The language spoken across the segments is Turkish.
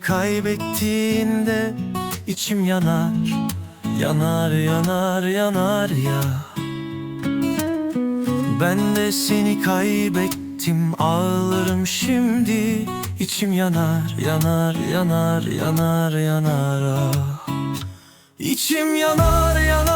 kaybettiğinde içim yanar Yanar yanar yanar ya. Ben de seni kaybettim ağlarım şimdi. İçim yanar yanar yanar yanar yanar ah. İçim yanar yanar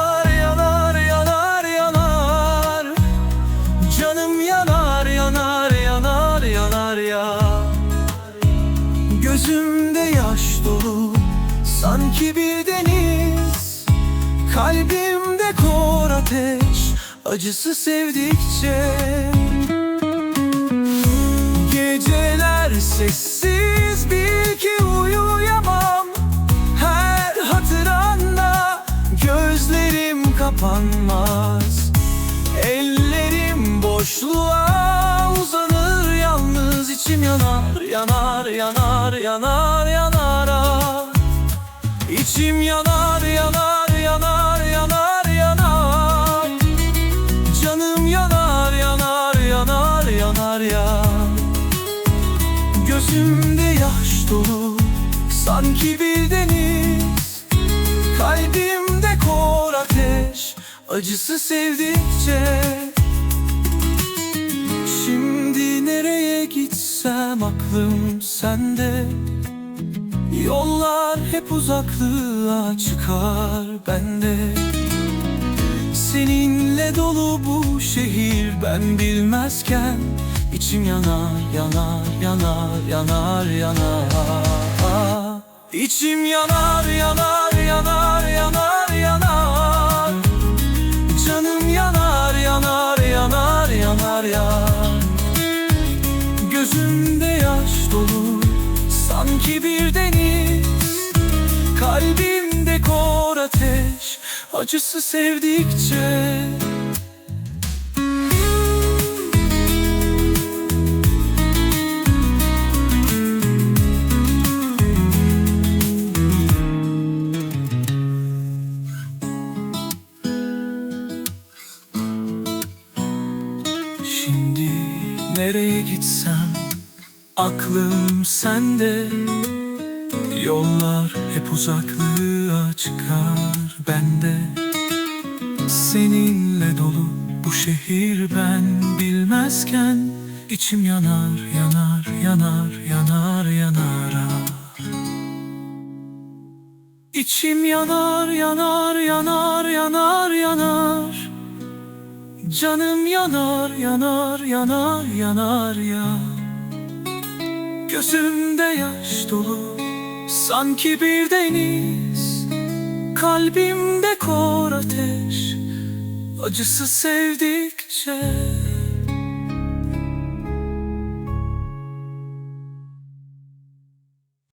sanki bir deniz Kalbimde kor ateş acısı sevdikçe. Geceler sessiz bil ki uyuyamam. Her hatıranla gözlerim kapanmaz. Ellerim boşluğa uzanır yalnız içim yanar Yanar yanar yanar yanar. İçim yanar yanar yanar yanar yanar. Canım yanar yanar yanar yanar ya Gözümde yaş dolu sanki bir deniz. Kalbimde kor ateş acısı sevdikçe. Şimdi nereye gitsem aklım sende Yollar hep uzaklığa çıkar bende. Seninle dolu bu şehir ben bilmezken içim yanar yanar yanar yanar yanar. İçim yanar yanar yanar yanar yanar. Canım yanar yanar yanar yanar ya Gözümde yaş dolu sanki bir deniz Kalbimde kor ateş acısı sevdikçe. Şimdi nereye gitsem aklım sende. Yollar hep uzaklığa çıkar bende. Seninle dolu bu şehir ben bilmezken içim yanar yanar yanar yanar yanar. İçim yanar yanar yanar yanar yanar. Canım yanar yanar yanar yanar ya Gözümde yaş dolu sanki bir deniz. Kalbimde kor ateş acısı sevdikçe